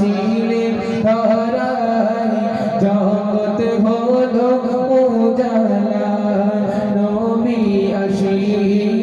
হাসিলে ধরাই জগত হলো উজালা নবী আসিলে